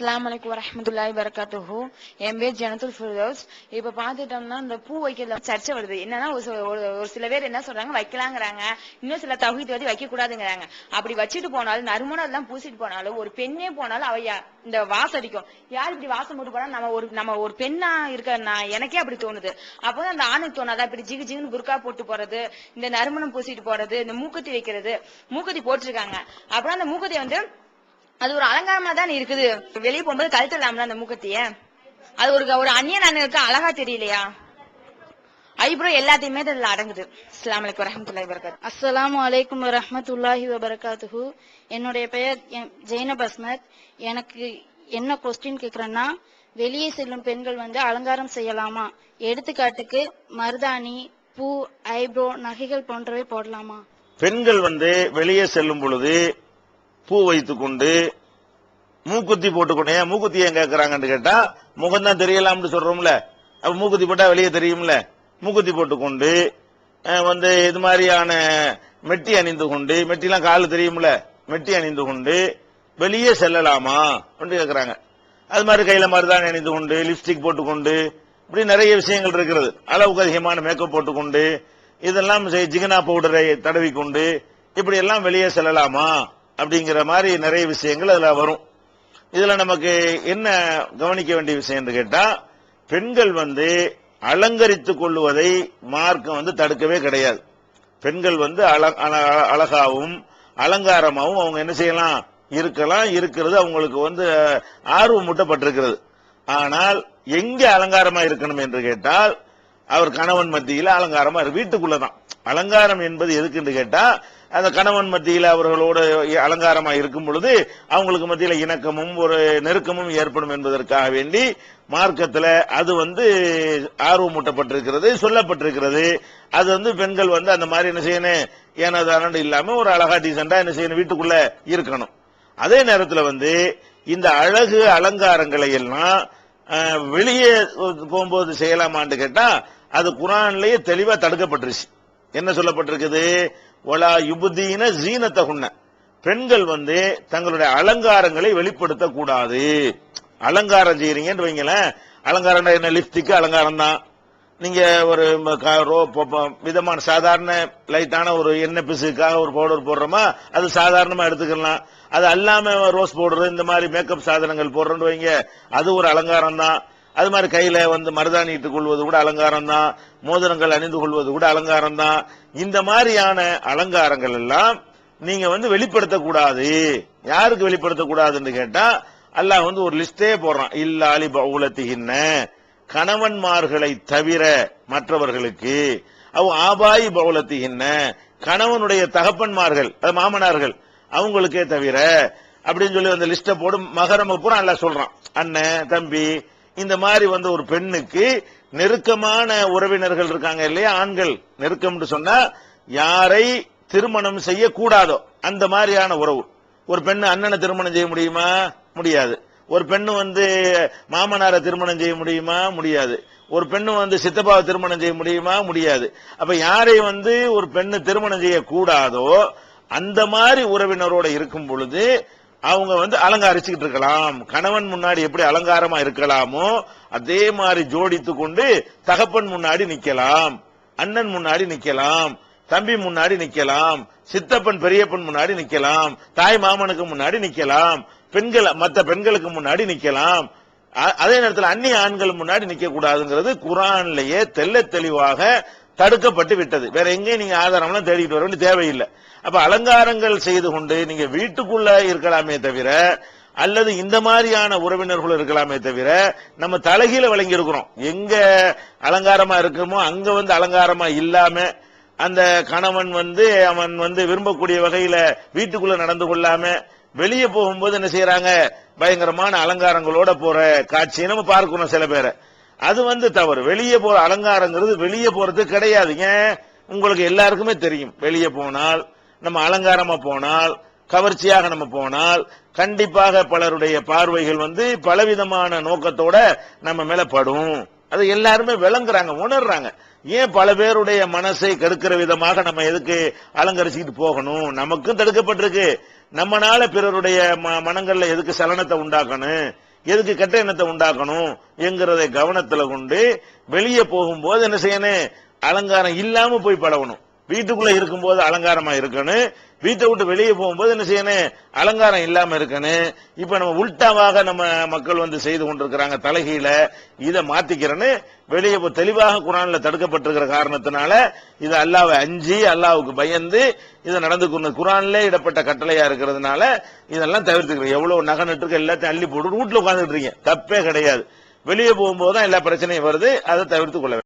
அஸ்லாம் அலைக்கும் வரஹ்மத்துல்லாஹி வரகாத்துஹு என் பேர் ஜனத்துல் ஃபுர்தோஸ். இப்ப பாத்துட்டோம்னா இந்த பூ வைக்கிறதுல சர்ச்சை வருது. என்னன்னா ஒரு சில- ஒரு- ஒரு சில பேர் என்ன சொல்றாங்க? வைக்கலாங்கிறாங்க. இன்னும் சில தகுதி வைக்க கூடாதுங்கிறாங்க அப்படி வச்சுட்டு போனாலும் நறுமணம் எல்லாம் பூசிட்டு போனாலும் ஒரு பெண்ணே போனாலும் அவ இந்த வாசம் அடிக்கும். யார் இப்படி வாசம் போட்டு போனா நம்ம ஒரு நம்ம ஒரு பெண்ணா இருக்க நான் எனக்கே அப்படி தோணுது. அப்போதான் அந்த ஆணுக்கு தோணாதா. இப்படி ஜிகு ஜிகுன்னு புர்கா போட்டு போறது இந்த நறுமணம் பூசிட்டு போறது இந்த மூக்குத்தி வைக்கிறது மூக்குத்தி போட்டிருக்காங்க. அப்புறம் அந்த மூக்குத்தி வந்து அது ஒரு அலங்காரமா தான் இருக்குது. வெளியே போகும்போது கழுத்துலாம்ல அந்த மூக்கத்திய? அது ஒரு ஒரு அந்நியன் அண்ணனுக்கு அழகா தெரியலையா? ஐப்ரோ எல்லாத்தையுமே இதுல அடங்குது. அஸ்ஸலாமு அலைக்கும் வரஹ்மத்துல்லாஹி வபரகாத்துஹு. அஸ்ஸலாமு அலைக்கும் வரஹ்மத்துல்லாஹி வபரகாத்துஹு. என்னுடைய பெயர் ஜெய்னப் அஸ்மத். எனக்கு என்ன கொஸ்டின் கேக்குறேன்னா வெளியே செல்லும் பெண்கள் வந்து அலங்காரம் செய்யலாமா? எடுத்துக்காட்டுக்கு மருதாணி பூ ஐப்ரோ நகைகள் போன்றவை போடலாமா? பெண்கள் வந்து வெளியே செல்லும் பொழுது பூ வைத்துக் கொண்டு மூக்குத்தி போட்டுக்கொண்டு ஏன் மூக்குத்தி ஏன் கேட்கறாங்கன்னு கேட்டா முகம் தான் தெரியலாம்னு சொல்றோம்ல. அப்ப மூக்குத்தி போட்டா வெளியே தெரியும்ல. மூக்குத்தி போட்டுக்கொண்டு வந்து இது மாதிரியான மெட்டி அணிந்து கொண்டு மெட்டிலாம் காலு தெரியும்ல. மெட்டி அணிந்து கொண்டு வெளியே செல்லலாமா? அப்படின்னு கேட்கறாங்க அது மாதிரி கையில மருதாணி அணிந்து கொண்டு லிப்ஸ்டிக் போட்டுக்கொண்டு இப்படி நிறைய விஷயங்கள் இருக்கிறது. அளவுக்கு அதிகமான மேக்கப் போட்டுக்கொண்டு இதெல்லாம் செய்- ஜிகனா பவுடரை தடவி கொண்டு இப்படி எல்லாம் வெளியே செல்லலாமா? அப்படிங்கிற மாதிரி நிறைய விஷயங்கள் அதில் வரும். இதில் நமக்கு என்ன கவனிக்க வேண்டிய விஷயம்னு கேட்டால் பெண்கள் வந்து அலங்கரித்துக் கொள்ளுவதை மார்க்கம் வந்து தடுக்கவே கிடையாது. பெண்கள் வந்து அல- அல- அழகாவும் அலங்காரமாகவும் அவங்க என்ன செய்யலாம்? இருக்கலாம். இருக்கிறது அவங்களுக்கு வந்து ஆர்வம் மூட்டப்பட்டிருக்கிறது. ஆனால் எங்கே அலங்காரமா இருக்கணும் என்று கேட்டால் அவர் கணவன் மத்தியில் அலங்காரமா வீட்டுக்குள்ளே வீட்டுக்குள்ளதான். அலங்காரம் என்பது எதுக்குன்னு கேட்டா அந்த கணவன் மத்தியில் அவர்களோட அலங்காரமாக இருக்கும் பொழுது அவங்களுக்கு மத்தியில் இணக்கமும் ஒரு நெருக்கமும் ஏற்படும் என்பதற்காக வேண்டி மார்க்கத்தில் அது வந்து ஆர்வமூட்டப்பட்டிருக்கிறது சொல்லப்பட்டிருக்கிறது. அது வந்து பெண்கள் வந்து அந்த மாதிரி என்ன செய்யணும்? ஏனதானு இல்லாமல் ஒரு அழகா டீசெண்டாக என்ன செய்யணும்? வீட்டுக்குள்ள இருக்கணும். அதே நேரத்தில் வந்து இந்த அழகு அலங்காரங்களை எல்லாம் வெளியே போகும்போது செய்யலாமான்னு கேட்டா அது குரான்லயே தெளிவா தடுக்கப்பட்டுருச்சு. என்ன சொல்லப்பட்டிருக்குது? ஒலா யுபுதீன ஜீனத்தகுன்ன. பெண்கள் வந்து தங்களுடைய அலங்காரங்களை வெளிப்படுத்த கூடாது அலங்காரம் செய்யறீங்கன்னு வைங்களேன் அலங்காரம் என்ன லிப்ஸ்டிக் அலங்காரம் தான். நீங்க ஒரு க- ரோ- விதமான சாதாரண லைட்டான ஒரு எண்ணெய் பிசுக்காக ஒரு பவுடர் போடுறோமா அது சாதாரணமா எடுத்துக்கலாம். அது அல்லாம ரோஸ் பவுடர் இந்த மாதிரி மேக்கப் சாதனங்கள் போடுறோன்னு வைங்க அது ஒரு அலங்காரம் தான். அது மாதிரி கையில வந்து மருதாணி இட்டுக் கொள்வது கூட அலங்காரம் தான் மோதிரங்கள் அணிந்து கொள்வது கூட அலங்காரம் தான் இந்த மாதிரியான அலங்காரங்கள் எல்லாம் நீங்க வந்து வெளிப்படுத்தக்கூடாது யாருக்கு வெளிப்படுத்தக்கூடாதுன்னு கேட்டா அல்லாஹ் வந்து ஒரு லிஸ்டே போடுறான். இல்லாலி பவுலத்திகின்ன கணவன்மார்களை தவிர மற்றவர்களுக்கு. அவ் ஆபாயி பவுலத்திகின்ன கணவனுடைய தகப்பன்மார்கள் அது மாமனார்கள் அவங்களுக்கே தவிர அப்படின்னு சொல்லி அந்த லிஸ்ட போடும் மகரம பூரா அல்லாஹ் சொல்றான். அண்ணன் தம்பி இந்த மாதிரி வந்து ஒரு பெண்ணுக்கு நெருக்கமான உறவினர்கள் இருக்காங்க இல்லையா? ஆண்கள் நெருக்கம்னு சொன்னா யாரை திருமணம் செய்யக்கூடாதோ அந்த மாதிரியான உறவு. ஒரு பெண்ணு அண்ணனை திருமணம் செய்ய முடியுமா? முடியாது. ஒரு பெண்ணு வந்து மாமனாரை திருமணம் செய்ய முடியுமா? முடியாது. ஒரு பெண்ணு வந்து சித்தப்பாவை திருமணம் செய்ய முடியுமா? முடியாது. அப்ப யாரை வந்து ஒரு பெண்ணு திருமணம் செய்யக்கூடாதோ அந்த மாதிரி உறவினரோட இருக்கும் பொழுது அவங்க வந்து அலங்காரிச்சுக்கிட்டு இருக்கலாம். கணவன் முன்னாடி எப்படி அலங்காரமா இருக்கலாமோ அதே மாதிரி ஜோடித்து கொண்டு தகப்பன் முன்னாடி நிக்கலாம் அண்ணன் முன்னாடி நிக்கலாம் தம்பி முன்னாடி நிக்கலாம் சித்தப்பன் பெரியப்பன் முன்னாடி நிக்கலாம் தாய் மாமனுக்கு முன்னாடி நிக்கலாம் பெண்கள் மற்ற பெண்களுக்கு முன்னாடி நிக்கலாம் அதே நேரத்தில் அந்நிய ஆண்கள் முன்னாடி நிக்க கூடாதுங்கிறது குரான்லயே தெல்ல தெளிவாக தடுக்கப்பட்டு விட்டது. வேற எங்கேயும் நீங்க ஆதாரம்லாம் தேடிட்டு வர வேண்டிய தேவையில்லை. அப்ப அலங்காரங்கள் செய்து கொண்டு நீங்க வீட்டுக்குள்ள இருக்கலாமே தவிர அல்லது இந்த மாதிரியான உறவினர்கள் இருக்கலாமே தவிர நம்ம தலைகீழ வழங்கி இருக்கிறோம் எங்க அலங்காரமா இருக்குமோ அங்க வந்து அலங்காரமா இல்லாம அந்த கணவன் வந்து அவன் வந்து விரும்பக்கூடிய வகையில வீட்டுக்குள்ள நடந்து கொள்ளாம வெளியே போகும்போது என்ன செய்யறாங்க? பயங்கரமான அலங்காரங்களோட போற காட்சியை நம்ம பார்க்கணும் சில பேரை. அது வந்து தவறு. வெளியே போற அலங்காரங்கிறது வெளியே போறது கிடையாதுங்க. உங்களுக்கு எல்லாருக்குமே தெரியும். வெளியே போனால் நம்ம அலங்காரமா போனால் கவர்ச்சியாக நம்ம போனால் கண்டிப்பாக பலருடைய பார்வைகள் வந்து பலவிதமான நோக்கத்தோட நம்ம மேல படும். அது எல்லாருமே விளங்குறாங்க உணர்றாங்க. ஏன் பல பேருடைய மனசை கெடுக்கிற விதமாக நம்ம எதுக்கு அலங்கரிச்சுக்கிட்டு போகணும்? நமக்கும் தடுக்கப்பட்டிருக்கு. நம்மனால பிறருடைய ம- மனங்கள்ல எதுக்கு சலனத்தை உண்டாக்கணும்? எதுக்கு கெட்ட எண்ணத்தை உண்டாக்கணும் என்கிறதை கவனத்துல கொண்டு வெளியே போகும்போது என்ன செய்யணும்? அலங்காரம் இல்லாம போய் பழகணும். வீட்டுக்குள்ள இருக்கும்போது அலங்காரமா இருக்கணும். வீட்டை விட்டு வெளியே போகும்போது என்ன செய்யணும்? அலங்காரம் இல்லாம இருக்கணும். இப்ப நம்ம உல்டாவாக நம்ம மக்கள் வந்து செய்து கொண்டிருக்கிறாங்க தலைகீழ. இதை மாத்திக்கிறேன்னு வெளியே போ- தெளிவாக குரான்ல தடுக்கப்பட்டிருக்கிற காரணத்தினால இது அல்லாவை அஞ்சி அல்லாவுக்கு பயந்து இதை நடந்து கொண்டு குரான்ல இடப்பட்ட கட்டளையா இருக்கிறதுனால இதெல்லாம் தவிர்த்துக்கிறேன். எவ்வளவு நகை நட்டுருக்கு எல்லாத்தையும் அள்ளி போட்டு வீட்டுல உட்காந்துட்டு இருக்கீங்க. தப்பே கிடையாது. வெளியே போகும்போது தான் எல்லா பிரச்சனையும் வருது. அதை தவிர்த்து கொள்ள